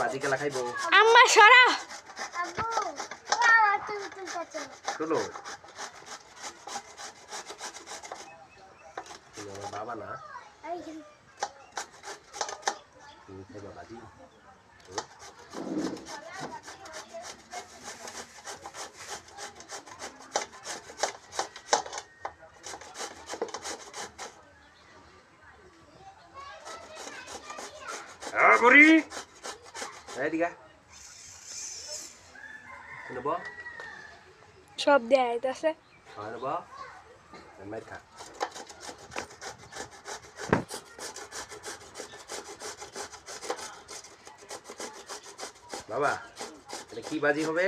বাজি কেলা খাইবো আম্মা সরা। চলো বাবা না তুমি খাইবা বাজি হুম? Ah, Buri! Ayo, tiga. Ano ba? সব দেয়া ba? বাবা এটা কি বাজি হবে?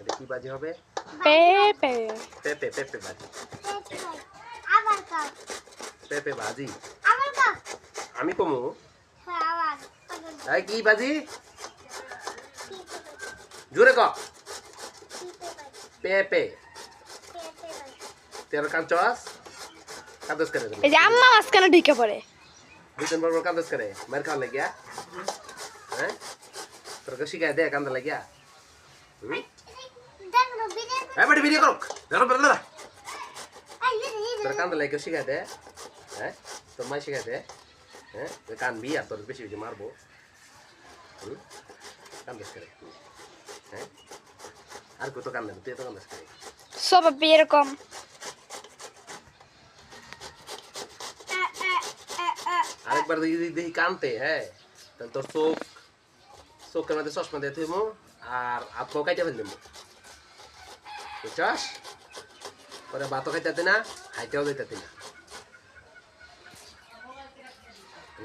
এটা কি বাজি হবে? পেপে। পেপে পেপে বাজি। পেপে বাজি? আমি কমু? এই কি বাজি? জোরে ক। পেপে তেরো কাঞ্চস কাদস করে এই যে আম্মা মাঝখানে ঢুকে পড়ে দুই তিন বার কান্দস করে মার খাওয়া লাগিয়া হ্যাঁ তোর কে শিখাই দে কান্দা লাগিয়া হ্যাঁ বেটি ভিডিও করো ধরো বেরো না তোর কান্দা লাগিয়া শিখাই দে হ্যাঁ তোর মাই শিখাই দে হ্যাঁ তুই কানবি আর তোর বেশি বেশি মারবো হুম কান্দস করে হ্যাঁ আর কত কান্দে তুই তো কান্দস করে সব এরকম আরেকবার দেখি দেখি- কানতে হ্যাঁ তাহলে তোর চোখ চোখের মধ্যে চশমা দিয়ে থইমু আর আত্মাও কাইটা ফেল দিমু বুঝছস পরে ভাতও খাইতে না হাইতেও দিতে না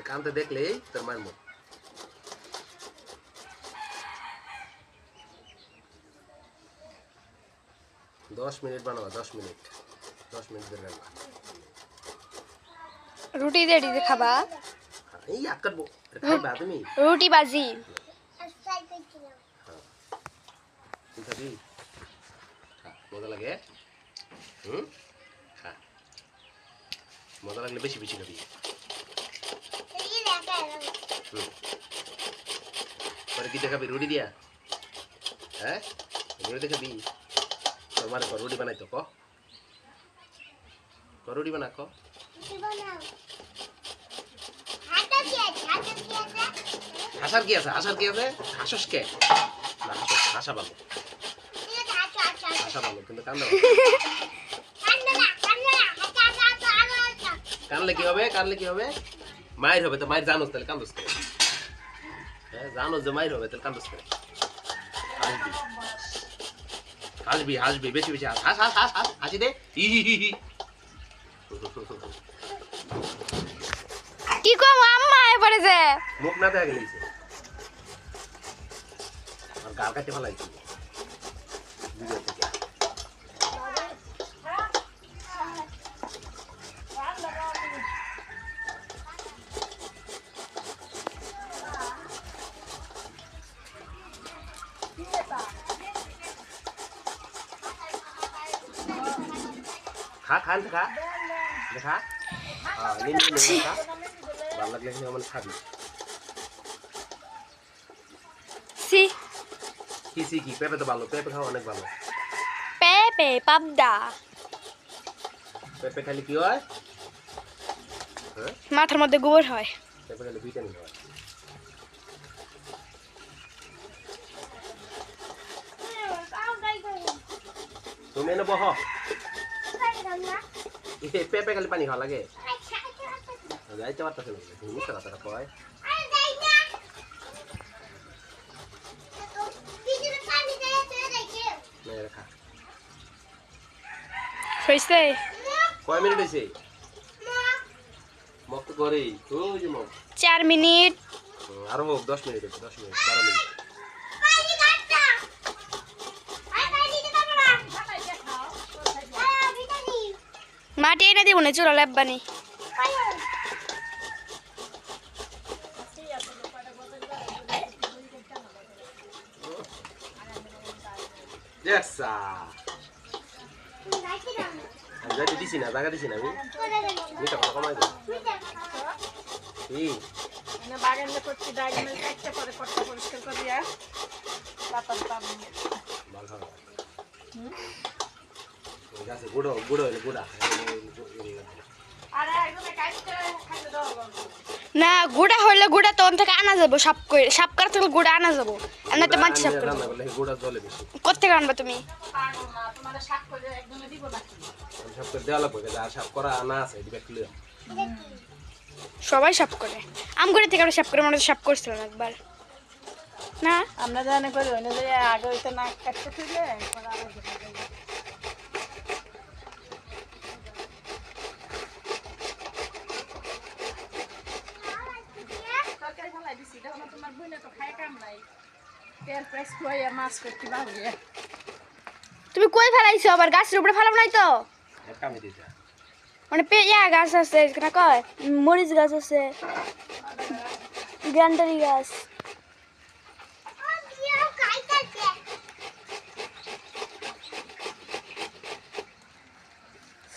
কানতে দেখলেই তোর মায়ের মুখ দশ মিনিট বানাবা দশ মিনিট। দশ মিনিট ধরে রান্না। রুটি দিয়ে দিয়ে খাবা। এই আট কাটবো খাইবা তুমি? রুটি বাজি। তুই খাবি? খা, মজা লাগে? হুম? খা মজা লাগলে বেশি বেশি খাবি। হুম। পরে কি দেখাবি রুটি দিয়া? হ্যাঁ? রুটি দেখাবি তোমার ক রুটি বানাই তো ক? ক রুটি বানা ক হাসার কি আছে? হাসার কি আছে? হাসস কে? হাসা ভালো হাসা ভালো কিন্তু কানলে কি হবে? কানলে কি হবে? মায়ের হবে, তো মায়ের জানোস তাহলে কান্দোস করে হ্যাঁ জানোস যে মায়ের হবে, তাহলে কান্দোস করে হাসবি হাসবি বেশি বেশি হাস হাস হাস হাস হাস হাসি দে কি কম আম্মা আই পড়েছে মুখ না দেখা গেছে আর গাল কাটতে ভালো ভিডিও খা খান খা দেখা। ভালো লাগলে আমার খাবি। কি কি? পেঁপে তো ভালো পেঁপে খাওয়া অনেক ভালো। পেপে পাবদা। পেঁপে খালি কি হয়? হ্যাঁ? মাথার মধ্যে গোবর হয়। পেঁপে খালি ভিটামিন হয়। তুমি এনে বহ। পেঁপে খালি পানি খাওয়া লাগে। যাইতে পারতেছে না মিথ্যা কথাটা কয়। হয়েছে কয় মিনিট হয়েছে মগ তো করেই। ওই যে মগ। চার মিনিট। আরও হোক দশ মিনিট দশ মিনিট বারো মিনিট। এনে দিব না চুলা যাইতে দিছি না জায়গা দিছি না আমি। মিঠা কথা কমাই কি? মানে করছি ডায়গোনাল কাটতে পরে কটটা পরিষ্কার করিয়া পাতাম পাবো। ভালো গাছে গুঁড়ো গুঁড়ো হইলে গুঁড়া। না গুড়া হইলে গুড়া তখন থেকে আনা যাব সাপ করে সাপ করা থাকলে গুড়া আনা যাব। আর না তো মাছ সাপ করে আনবা তুমি? পাগল না তোমার শাক করে একদমই দিব নাকি আমি সব করে দেওয়া লাগবে আর সব করা আনা আছে দিবে ক্লিয়ার সবাই সাপ করে। আম করে থেকে আমরা সাপ করে মনে সাপ করছিলাম একবার। না? আমরা জানি করি ওই যে আগে ওইটা না কাটতে ফিরলে পরে আবার দেখা যাবে। তরকারি ফেলাই দিছি, দেখো না তোমার বোনে তো খায় কাম নাই। তেল পেঁয়াজ খুয়াইয়া মাছ করতে বাহুরিয়া। তুমি কই ফেলাইছো? আবার গাছের উপরে ফেলাম নাই তো? একটা আমি দিতে। মানে পেঁয়া গাছ আছে না কয়? মরিচ গাছ আছে। গ্যান্ডারি গাছ।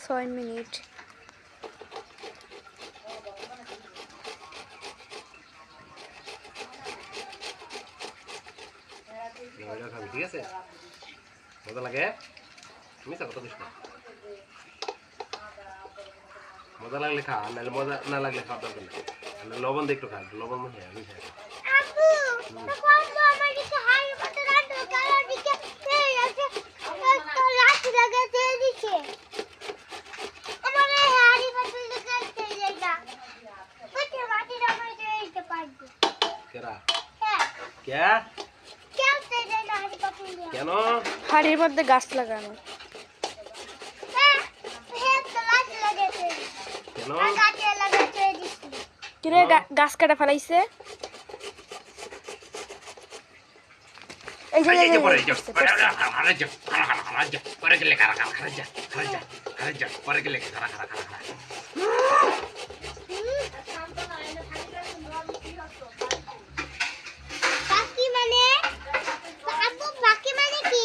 ছয় মিনিট ওইটা খাবি ঠিক আছে মজা লাগে তুমি তো কত দিস না মজা লাগলে খা আর নাহলে মজা না লাগলে খাওয়া দরকার নেই আর নাহলে লবণ দিয়ে একটু খা লবণ মনে আমি খাই কেরা কে কেন হাড়ির মধ্যে গাছ লাগানো কেন কিরে গা- গাছ কাটা ফেলাইছে এই যে- এই যে- এই যে- পড়ছে, পড়ছে। মানে আব্বু বাকি মানে কি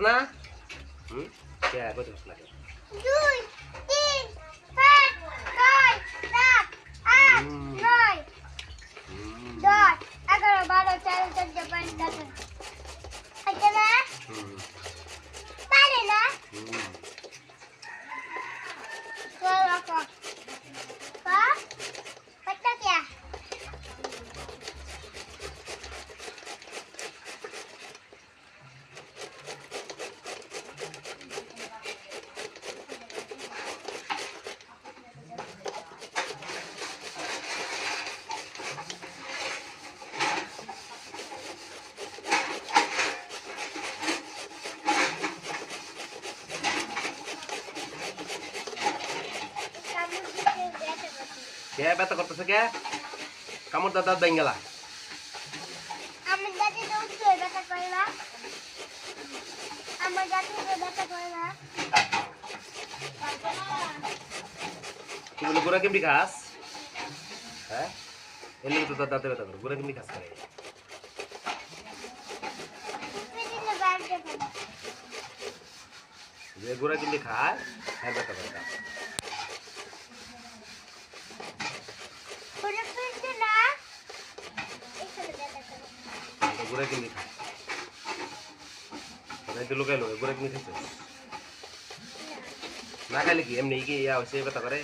না। হুম? কে কইতে পারছ না কে? দুই তিন পাঁচ ছয় সাত আট হুম। নয় হুম, দশ এগারো বারো তেরো চোদ্দ পনেরো আচ্ছা না হুম, পারে না হুম। চলো রাখো পা পট্টা क्या কামড় দিতে ব্যথা করছে কে ব্যথা করতেছে কে? কামড় দাদা বেঙ্গলা আমার দাদি তো উঠছে ব্যথা করে না। আমার দাদি তো ব্যথা করে না। তুই বলে গোড়া কেমনি খাস? হ্যাঁ? এলে তো দাঁতে ব্যথা করে গোড়া কেমনি খাস করে। যে গোড়া কেমনি খায় হ্যাঁ ব্যথা করে তার। পুরো ফিরছে না এখানে ব্যথা করে তো গোড়া কেমনি খায় তাই তো লুকাইলো গোড়া কেমনি খাইছে না খাইলে কি এমনি কি ইয়া হয়েছে ব্যথা করে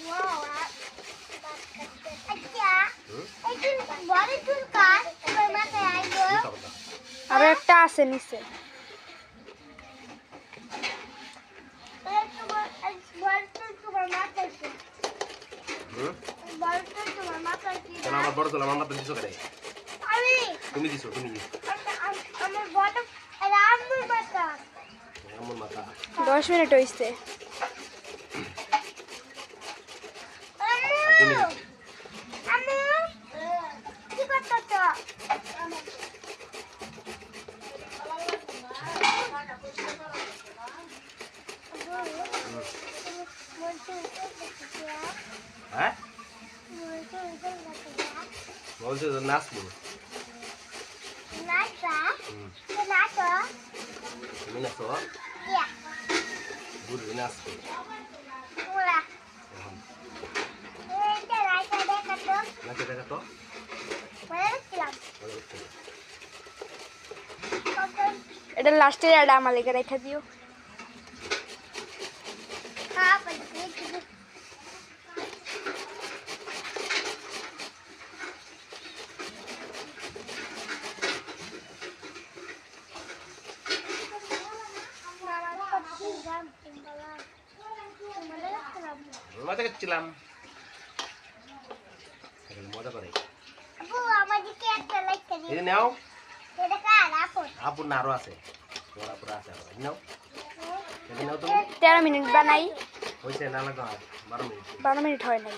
ওয়াও আচ্ছা হুম এই চুল বড় চুল কার তোমার মাথায় আইলো মিথ্যা কথা। আরও একটা আছে নিচে তোমার বড় চুল তোমার মাথায় কি? হুম বড় চুল তোমার মাথায় কি? কেন আমার বড় তোলা আমার মাথা দিছো আমি? তুমি দিছো তুমি দিছো। আমার বড় রামুর বাতা আমার মাথা। দশ মিনিট হয়েছে তুমি আম্মু কি করতেছ হ্যাঁ বলছো তো নাচবো। তুমি নাচো বুড়ি নাচবো নাচে দেখা তো। এটা লাস্টের এটা আমার লেগে রেখে দিও। মজা করছিলাম মজা করে। এই নাও। আপুর? না আরও আছে। আপুর আছে নাও। তেরো মিনিট বানাই। হয়েছে না লাগা বারো মিনিট। বারো মিনিট হয় নাই।